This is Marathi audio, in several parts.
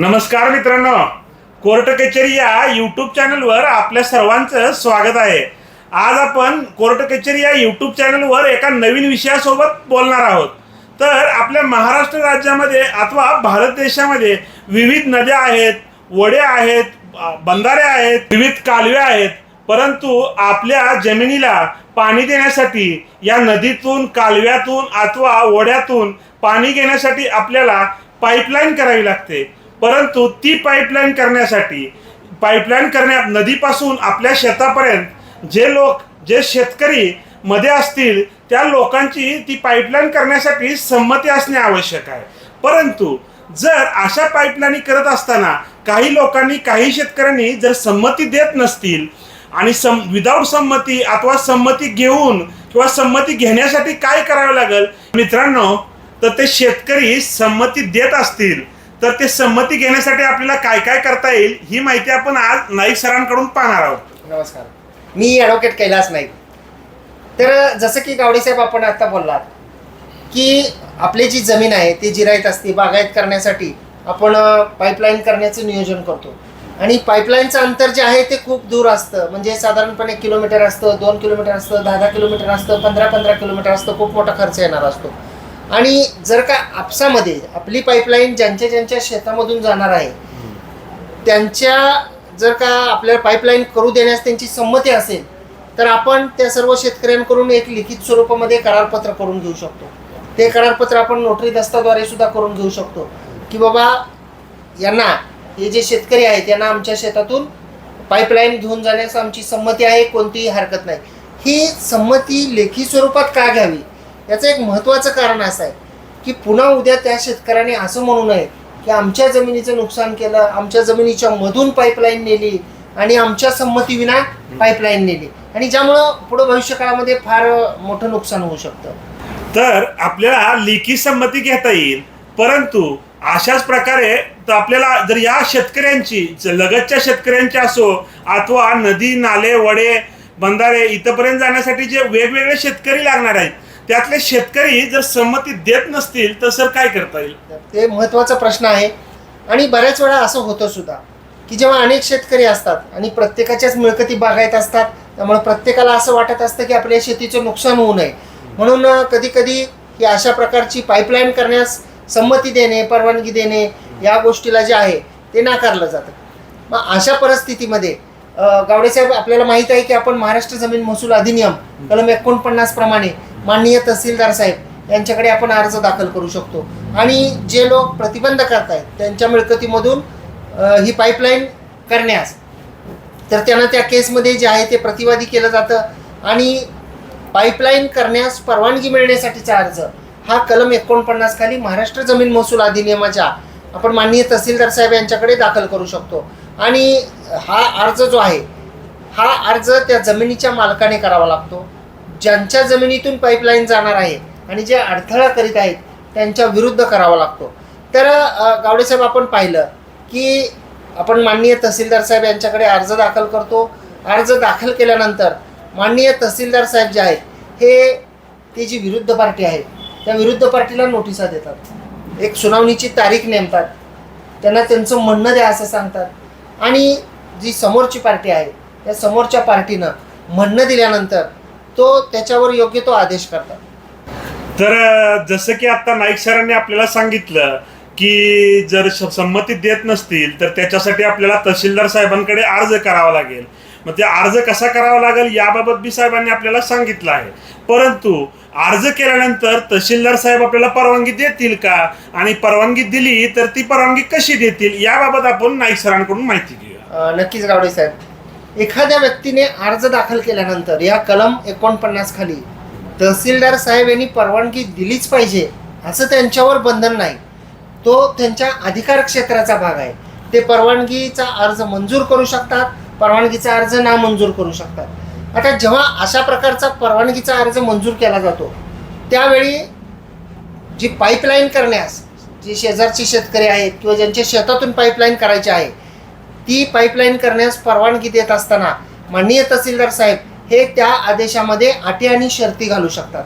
नमस्कार मित्रांनो. कोर्ट कचेरी या यूट्यूब चॅनलवर आपल्या सर्वांचं स्वागत आहे. आज आपण कोर्ट कचेरी या यूट्यूब चॅनलवर एका नवीन विषयासोबत बोलणार आहोत. तर आपल्या महाराष्ट्र राज्यामध्ये अथवा भारत देशामध्ये विविध नद्या आहेत वडे आहेत बंधारे आहेत विविध कालवे आहेत. परंतु आपल्या जमिनीला पाणी देण्यासाठी या नदीतून कालव्यातून अथवा ओढ्यातून पाणी घेण्यासाठी आपल्याला पाईपलाईन करावी लागते. परंतु ती पाईपलाईन करण्यासाठी पाईपलाईन करण्या नदीपासून आपल्या शेतापर्यंत जे लोक जे शेतकरी मध्ये असतील त्या लोकांची ती पाईपलाईन करण्यासाठी संमती असणे आवश्यक आहे. परंतु जर अशा पाईपलाईनी करत असताना काही लोकांनी काही शेतकऱ्यांनी जर संमती देत नसतील आणि सम विदाऊट संमती अथवा संमती घेऊन किंवा संमती घेण्यासाठी काय करावं लागेल? मित्रांनो तर ते शेतकरी संमती देत असतील. तर ते संमती घेण्यासाठी आपल्याला काय काय करता येईल ही माहिती आपण आज नाईक सरांकडून पाहणार आहोत. नमस्कार. मी ॲडव्होकेट कैलास नाईक. तर जसं की गावडेसाहेब आपण आता बोललात की आपली जी जमीन आहे ती जिरायत असते बागायत करण्यासाठी आपण पाईपलाईन करण्याचं नियोजन करतो. आणि पाईपलाईनचं अंतर जे आहे ते खूप दूर असतं. म्हणजे साधारणपणे किलोमीटर असतं दोन किलोमीटर असतं दहा दहा किलोमीटर असतं पंधरा पंधरा किलोमीटर असतं खूप मोठा खर्च येणार असतो. आणि जर का आपसामध्ये आपली पाईपलाईन ज्यांच्या ज्यांच्या शेतामधून जाणार आहे त्यांच्या जर का आपल्याला पाईपलाईन करू देण्यास त्यांची संमती असेल तर आपण त्या सर्व शेतकऱ्यांकडून एक लिखित स्वरूपामध्ये करारपत्र करून घेऊ शकतो. ते करारपत्र आपण नोटरी दस्ताद्वारे सुद्धा करून घेऊ शकतो. की बाबा यांना हे जे शेतकरी आहेत यांना आमच्या शेतातून पाईपलाईन घेऊन जाण्यास आमची संमती आहे कोणतीही हरकत नाही. ही संमती लेखी स्वरूपात का घ्यावी? याचं एक महत्त्वाचं कारण असं आहे की पुन्हा उद्या त्या शेतकऱ्याने असं म्हणू नये की आमच्या जमिनीचं नुकसान केलं आमच्या जमिनीच्या मधून पाईपलाईन नेली आणि आमच्या संमतीविना पाईपलाईन नेली. आणि ज्यामुळं पुढं भविष्यकाळामध्ये फार मोठं नुकसान होऊ शकतं. तर आपल्याला लेखी संमती घेता येईल परंतु अशाच प्रकारे तर आपल्याला जर या शेतकऱ्यांची लगतच्या शेतकऱ्यांची असो अथवा नदी नाले वडे बंधारे इथंपर्यंत जाण्यासाठी जे वेगवेगळे शेतकरी लागणार आहेत त्यातले शेतकरी जर संमती देत नसतील तर सर काय करता येईल? ते महत्त्वाचा प्रश्न आहे. आणि बऱ्याच वेळा असं होतं सुद्धा की जेव्हा अनेक शेतकरी असतात आणि प्रत्येकाच्याच मिळकती बागायत असतात त्यामुळे प्रत्येकाला असं वाटत असतं की आपल्या शेतीचं नुकसान होऊ नये. म्हणून कधी कधी ही अशा प्रकारची पाईपलाईन करण्यास संमती देणे परवानगी देणे या गोष्टीला जे आहे ते नाकारलं जातं. मग अशा परिस्थितीमध्ये अ, गावडेसाहेब आपल्याला माहीत आहे की आपण महाराष्ट्र जमीन महसूल अधिनियम कलम एकोणपन्नास प्रमाणे माननीय तहसीलदार साहेब यांच्याकडे आपण अर्ज दाखल करू शकतो. आणि जे लोक प्रतिबंध करतायत त्यांच्या मिळकतीमधून ही पाईपलाईन करण्यास. तर त्यांना त्या केसमध्ये जे आहे ते प्रतिवादी केलं जातं. आणि पाईपलाईन करण्यास परवानगी मिळण्यासाठीचा अर्ज हा कलम एकोणपन्नास खाली महाराष्ट्र जमीन महसूल अधिनियमाच्या आपण माननीय तहसीलदार साहेब यांच्याकडे दाखल करू शकतो. आणि हा अर्ज जो आहे हा अर्ज त्या जमिनीच्या मालकाने करावा लागतो. ज्यांच्या जमिनीतून पाईपलाईन जाणार आहे आणि जे अडथळा करीत आहेत त्यांच्या विरुद्ध करावा लागतो. तर गावडेसाहेब आपण पाहिलं की आपण माननीय तहसीलदार साहेब यांच्याकडे अर्ज दाखल करतो. अर्ज दाखल केल्यानंतर माननीय तहसीलदार साहेब जे आहेत हे ती जी विरुद्ध पार्टी आहे त्या विरुद्ध पार्टीला नोटिसा देतात. एक सुनावणीची तारीख नेमतात. त्यांना त्यांचं म्हणणं द्या असं सांगतात. आणि जी समोरची पार्टी आहे त्या समोरच्या पार्टीनं म्हणणं दिल्यानंतर तो त्याच्यावर योग्य तो आदेश करतात. तर जसं की आता नाईक सरांनी आपल्याला सांगितलं की जर संमती देत नसतील तर त्याच्यासाठी आपल्याला तहसीलदार साहेबांकडे अर्ज करावा लागेल. मग ते अर्ज कसा करावा लागेल याबाबत बी साहेबांनी आपल्याला सांगितलं आहे. परंतु अर्ज केल्यानंतर तहसीलदार साहेब आपल्याला परवानगी देतील का? आणि परवानगी दिली तर ती परवानगी कशी देतील? याबाबत आपण नाईक सरांकडून माहिती घेऊया. नक्कीच गावडे साहेब. एखाद्या व्यक्तीने अर्ज दाखल केल्यानंतर या कलम एकोणपन्नास खाली तहसीलदार साहेब यांनी परवानगी दिलीच पाहिजे असं त्यांच्यावर बंधन नाही. तो त्यांच्या अधिकार क्षेत्राचा भाग आहे. ते परवानगीचा अर्ज मंजूर करू शकतात परवानगीचा अर्ज नामंजूर करू शकतात. आता जेव्हा अशा प्रकारचा परवानगीचा अर्ज मंजूर केला जातो त्यावेळी जी पाईपलाईन करण्यास जी शेजारची शेतकरी आहेत किंवा ज्यांच्या शेतातून पाईपलाईन करायची आहे ती पाईपलाईन करण्यास परवानगी देत असताना माननीय तहसीलदार साहेब हे त्या आदेशामध्ये अटी आणि शर्ती घालू शकतात.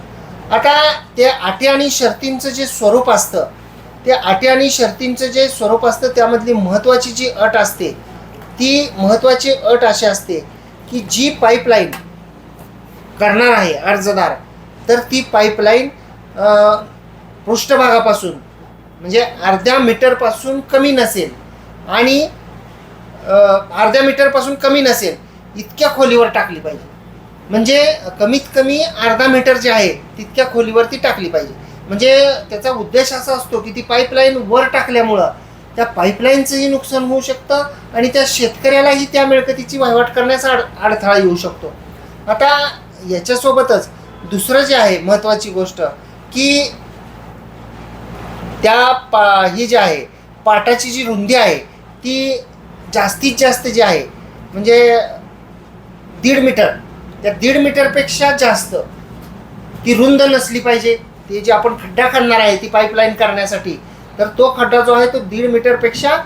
आता त्या अटी आणि शर्तींचं जे स्वरूप असतं ते अटी आणि शर्तींचं जे स्वरूप असतं त्यामधली महत्त्वाची जी अट असते ती महत्त्वाची अट अशी असते की जी पाईपलाईन करणार आहे अर्जदार तर ती पाईपलाईन पृष्ठभागापासून म्हणजे अर्ध्या मीटरपासून कमी नसेल आणि अर्ध्या मीटरपासून कमी नसेल इतक्या खोलीवर टाकली पाहिजे. म्हणजे कमीत कमी अर्धा मीटर जे आहे तितक्या खोलीवर ती टाकली पाहिजे. म्हणजे त्याचा उद्देश असा असतो की ती पाईपलाईन वर टाकल्यामुळं त्या पाईपलाईनचंही नुकसान होऊ शकतं आणि त्या शेतकऱ्यालाही त्या मिळकतीची वहिवाट करण्याचा अड अडथळा येऊ शकतो. आता याच्यासोबतच दुसरं जे आहे महत्त्वाची गोष्ट की त्या पा ही जी आहे पाटाची जी रुंदी आहे ती जास्तीत जास्त जे आहे म्हणजे दीड मीटर त्या दीड मीटरपेक्षा जास्त ती रुंद नसली पाहिजे. ती जी आपण खड्डा खणणार आहे ती पाईपलाईन करण्यासाठी तर तो खड्डा जो आहे तो दीड मीटरपेक्षा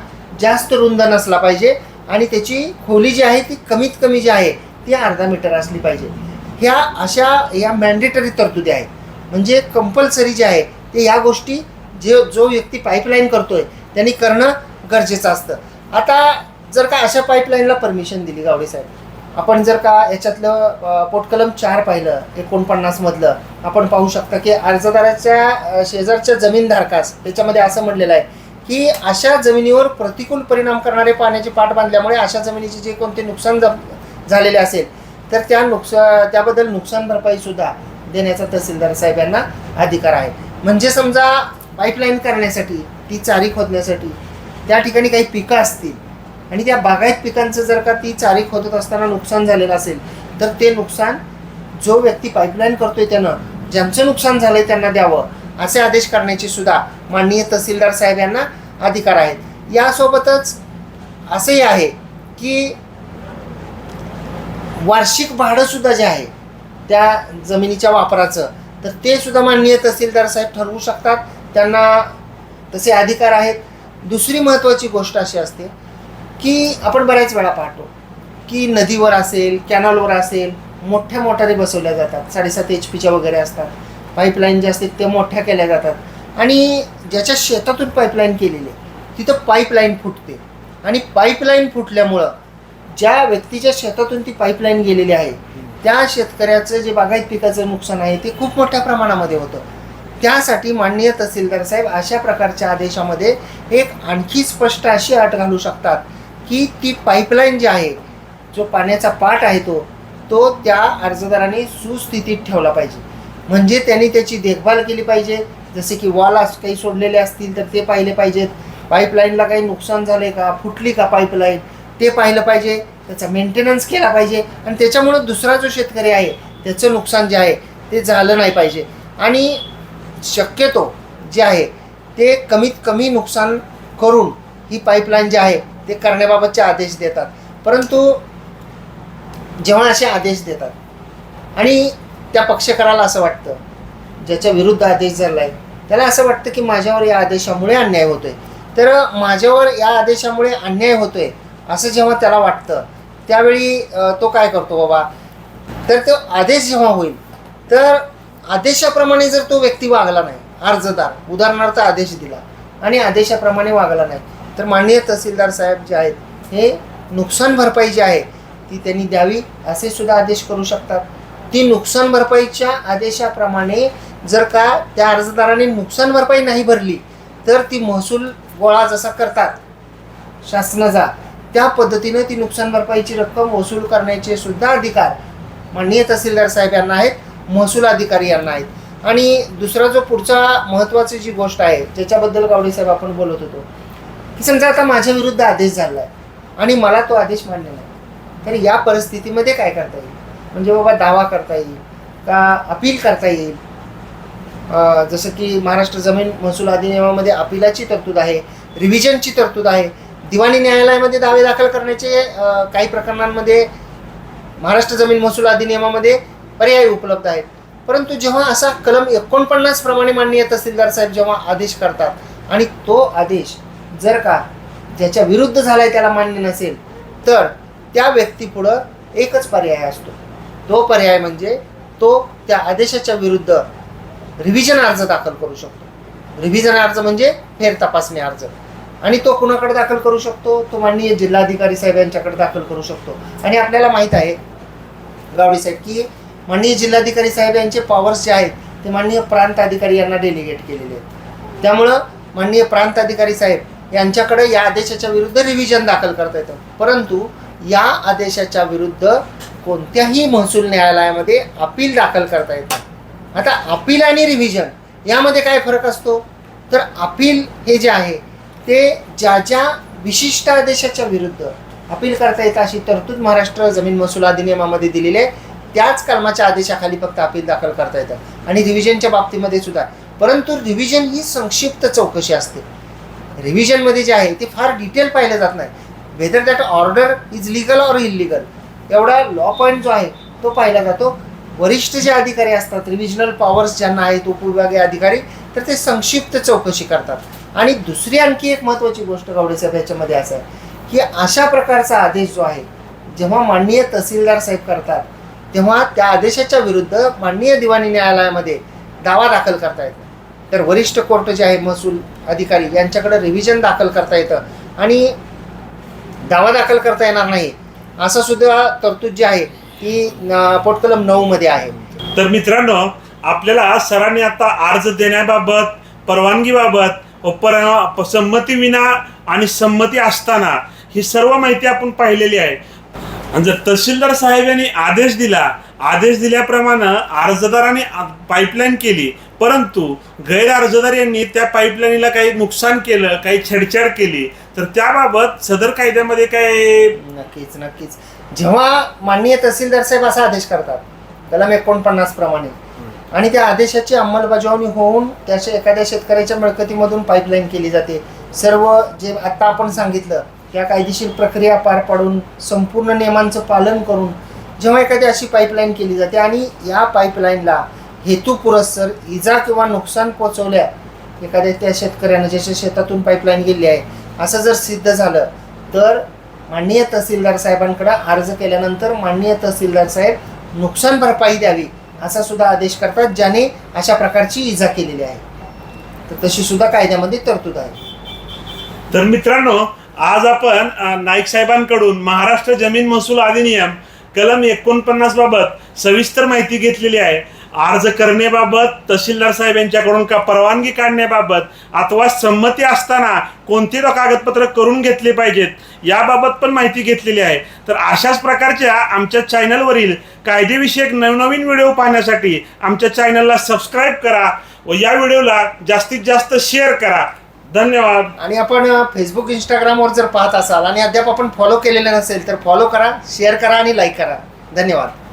जास्त रुंद नसला पाहिजे. आणि त्याची खोली जी आहे ती कमीत कमी जी आहे ती अर्धा मीटर असली पाहिजे. ह्या अशा या मॅन्डेटरी तरतुदी आहेत. म्हणजे कंपल्सरी जे आहे ते या गोष्टी जे जो व्यक्ती पाईपलाईन करतोय त्यांनी करणं गरजेचं असतं. आता जर का अशा पाईपलाईनला परमिशन दिली गावडे साहेब आपण जर का याच्यातलं पोटकलम चार पाहिलं एकोणपन्नासमधलं आपण पाहू शकता की अर्जदाराच्या शेजारच्या जमीनधारकास त्याच्यामध्ये असं म्हणलेलं आहे की अशा जमिनीवर प्रतिकूल परिणाम करणारे पाण्याचे पाठ बांधल्यामुळे अशा जमिनीचे जे कोणते नुकसान जम- झालेले असेल तर त्या नुकसा त्याबद्दल नुकसान भरपाई सुद्धा देण्याचा तहसीलदार साहेब यांना अधिकार आहे. म्हणजे समजा पाईपलाईन करण्यासाठी ती चारी खोदण्यासाठी त्या ठिकाणी काही पिकं असतील आणि त्या बागायत पिकांचं जर का ती चारी खोदत असताना नुकसान झालेलं असेल तर ते नुकसान जो व्यक्ती पाईपलाईन करतोय त्यानं ज्यांचं नुकसान झालंय त्यांना द्यावं असे आदेश करण्याची सुद्धा माननीय तहसीलदार साहेब यांना अधिकार आहेत. यासोबतच असंही आहे की वार्षिक भाडंसुद्धा जे आहे त्या जमिनीच्या वापराचं तर ते सुद्धा माननीय तहसीलदार साहेब ठरवू शकतात. त्यांना तसे अधिकार आहेत. दुसरी महत्त्वाची गोष्ट अशी असते की आपण बऱ्याच वेळा पाहतो की नदीवर असेल कॅनॉलवर असेल मोठ्या मोटारी बसवल्या जातात. साडेसात एच पीच्या वगैरे असतात. पाईपलाईन जे असतात ते मोठ्या केल्या जातात. आणि ज्याच्या शेतातून पाईपलाईन केलेली आहे तिथं पाईपलाईन फुटते. आणि पाईपलाईन फुटल्यामुळं ज्या व्यक्तीच्या शेतातून ती पाईपलाईन गेलेली आहे त्या शेतकऱ्याचं जे बागायत पिकाचं नुकसान आहे ते खूप मोठ्या प्रमाणामध्ये होतं. त्यासाठी माननीय तहसीलदार साहेब अशा प्रकारच्या आदेशामध्ये एक आणखी स्पष्ट अशी अट घालू शकतात की ती पाईपलाईन जी आहे जो पाण्याचा पाट आहे तो तो त्या अर्जदाराने सुस्थितीत ठेवला पाहिजे. म्हणजे त्यांनी त्याची देखभाल केली पाहिजे. जसे की वॉल अस- काही सोडलेले असतील तर ते पाहिले पाहिजेत. पाईपलाईनला काही नुकसान झाले का फुटली का पाईपलाईन ते पाहिलं पाहिजे. त्याचा मेंटेनन्स केला पाहिजे. आणि त्याच्यामुळं दुसरा जो शेतकरी आहे त्याचं नुकसान जे आहे ते झालं नाही पाहिजे. आणि शक्यतो जे आहे ते कमीत कमी नुकसान करून ही पाईपलाईन जी आहे ते करण्याबाबतचे आदेश देतात. परंतु जेव्हा असे आदेश देतात आणि त्या पक्षकाराला असं वाटतं ज्याच्या विरुद्ध आदेश झाला आहे त्याला असं वाटतं की माझ्यावर या आदेशामुळे अन्याय होतोय. तर माझ्यावर या आदेशामुळे अन्याय होतोय असं जेव्हा त्याला वाटतं त्यावेळी तो काय करतो बाबा? तर तो आदेश जेव्हा होईल तर आदेशाप्रमाणे जर तो व्यक्ती वागला नाही अर्जदार उदाहरणार्थ आदेश दिला आणि आदेशाप्रमाणे वागला नाही तर माननीय तहसीलदार साहेब जे आहेत हे नुकसान भरपाई जी आहे ती त्यांनी द्यावी असे सुद्धा आदेश करू शकतात. ती नुकसान भरपाईच्या आदेशाप्रमाणे जर का त्या अर्जदाराने नुकसान भरपाई नाही भरली तर ती महसूल गोळा जसा करतात शासनाचा त्या पद्धतीने ती नुकसान भरपाईची रक्कम वसूल करण्याचे सुद्धा अधिकार माननीय तहसीलदार साहेब यांना आहेत. महसूल अधिकारी यांना आहेत. आणि दुसरा जो पुढचा महत्त्वाची जी गोष्ट आहे ज्याच्याबद्दल गावडे साहेब आपण बोलत होतो की समजा आता माझ्या विरुद्ध आदेश झाला आहे आणि मला तो आदेश मान्य नाही तर या परिस्थितीमध्ये काय करता येईल? म्हणजे बाबा दावा करता येईल का अपील करता येईल? जसं की महाराष्ट्र जमीन महसूल अधिनियमामध्ये अपिलाची तरतूद आहे रिव्हिजनची तरतूद आहे दिवाणी न्यायालयामध्ये दावे दाखल करण्याचे काही प्रकरणांमध्ये महाराष्ट्र जमीन महसूल अधिनियमामध्ये पर्याय उपलब्ध आहेत. परंतु जेव्हा असा कलम एकोणपन्नास प्रमाणे माननीय तहसीलदार साहेब जेव्हा आदेश करतात आणि तो आदेश जर का ज्याच्या विरुद्ध झालाय त्याला मान्य नसेल तर त्या व्यक्तीपुढं एकच पर्याय असतो. तो पर्याय म्हणजे तो त्या आदेशाच्या विरुद्ध रिव्हिजन अर्ज दाखल करू शकतो. रिव्हिजन अर्ज म्हणजे फेर तपासणी अर्ज. आणि तो कुणाकडे दाखल करू शकतो? तो माननीय जिल्हाधिकारी साहेब यांच्याकडे दाखल करू शकतो. आणि आपल्याला माहीत आहे गावडे साहेब की माननीय जिल्हाधिकारी साहेब यांचे पॉवर्स जे आहेत ते माननीय प्रांत अधिकारी यांना डेलिगेट केलेले आहेत. त्यामुळं माननीय प्रांत अधिकारी साहेब यांच्याकडे या आदेशाच्या विरुद्ध रिव्हिजन दाखल करता येतं. परंतु या आदेशाच्या विरुद्ध कोणत्याही महसूल न्यायालयामध्ये अपील दाखल करता येतं. आता अपील आणि रिव्हिजन यामध्ये काय फरक असतो? तर अपील हे जे आहे ते ज्या ज्या विशिष्ट आदेशाच्या विरुद्ध अपील करता येतं अशी तरतूद महाराष्ट्र जमीन महसूल अधिनियमामध्ये दिलेली आहे. त्याच कलमाच्या आदेशाखाली फक्त अपील दाखल करता येतं. आणि रिव्हिजनच्या बाबतीमध्ये सुद्धा. परंतु रिव्हिजन ही संक्षिप्त चौकशी असते. रिव्हिजनमध्ये जे आहे ते फार डिटेल पाहिलं जात नाही. Whether that order is legal or illegal एवढा लॉ पॉईंट जो आहे तो पाहिला जातो. वरिष्ठ जे अधिकारी असतात रिव्हिजनल पॉवर्स ज्यांना आहेत उपविभागीय अधिकारी तर ते संक्षिप्त चौकशी करतात. आणि दुसरी आणखी एक महत्त्वाची गोष्ट गावडे साहेब याच्यामध्ये असं आहे की अशा प्रकारचा आदेश जो आहे जेव्हा माननीय तहसीलदार साहेब करतात तेव्हा त्या आदेशाच्या विरुद्ध माननीय दिवाणी न्यायालयामध्ये दावा दाखल करता येतो. तर वरिष्ठ कोर्ट जे आहे महसूल अधिकारी यांच्याकडे रिव्हिजन दाखल करता येतं. आणि दावा दाखल करता येणार नाही असं सुद्धा तरतूद जी आहे ती पोटकलम नऊ मध्ये आहे. तर मित्रांनो आपल्याला सरांनी आता अर्ज देण्याबाबत परवानगीबाबत पर संमतीविना आणि संमती असताना ही सर्व माहिती आपण पाहिलेली आहे. आणि जर तहसीलदार साहेब यांनी आदेश दिला आदेश दिल्याप्रमाणे अर्जदाराने पाईपलाईन केली परंतु गैर अर्जदार यांनी त्या पाईपलाईनीला काही नुकसान केलं काही छेडछाड केली तर त्याबाबत सदर कायद्यामध्ये काय नक्कीच नक्कीच. जेव्हा माननीय तहसीलदार साहेब असा आदेश करतात कलम एकोणपन्नास प्रमाणे. आणि त्या आदेशाची अंमलबजावणी होऊन त्याच्या एखाद्या शेतकऱ्याच्या मिळकतीमधून पाईपलाईन केली जाते. सर्व जे आता आपण सांगितलं त्या कायदेशीर प्रक्रिया पार पाडून संपूर्ण नियमांचं पालन करून जेव्हा एखादी अशी पाईपलाईन केली जाते आणि या पाईपलाईनला हेतुपुरस्सर इजा किंवा नुकसान पोचवल्या एखाद्या त्या शेतकऱ्यानं ज्याच्या शेतातून पाईपलाईन गेली आहे असं जर सिद्ध झालं तर माननीय तहसीलदार साहेबांकडे अर्ज केल्यानंतर माननीय तहसीलदार साहेब नुकसान भरपाई द्यावी असा सुद्धा आदेश करतात ज्याने अशा प्रकारची इजा केलेली आहे. तर तशी सुद्धा कायद्यामध्ये तरतूद आहे. तर मित्रांनो आज आपण नाईक साहेबांकडून महाराष्ट्र जमीन महसूल अधिनियम कलम एकोणपन्नास बाबत सविस्तर माहिती घेतलेली आहे. अर्ज करण्याबाबत तहसीलदार साहेब यांच्याकडून का परवानगी काढण्याबाबत अथवा संमती असताना कोणते कागदपत्र करून घेतले पाहिजेत याबाबत पण माहिती घेतलेली आहे. तर अशाच प्रकारच्या आमच्या चॅनलवरील कायदेविषयक नवनवीन व्हिडिओ पाहण्यासाठी आमच्या चॅनलला सबस्क्राईब करा व या व्हिडिओला जास्तीत जास्त शेअर करा. धन्यवाद. आणि आपण फेसबुक इंस्टाग्रामवर जर पाहत असाल आणि अद्याप आपण फॉलो केलेलं नसेल तर फॉलो करा शेअर करा आणि लाईक करा. धन्यवाद.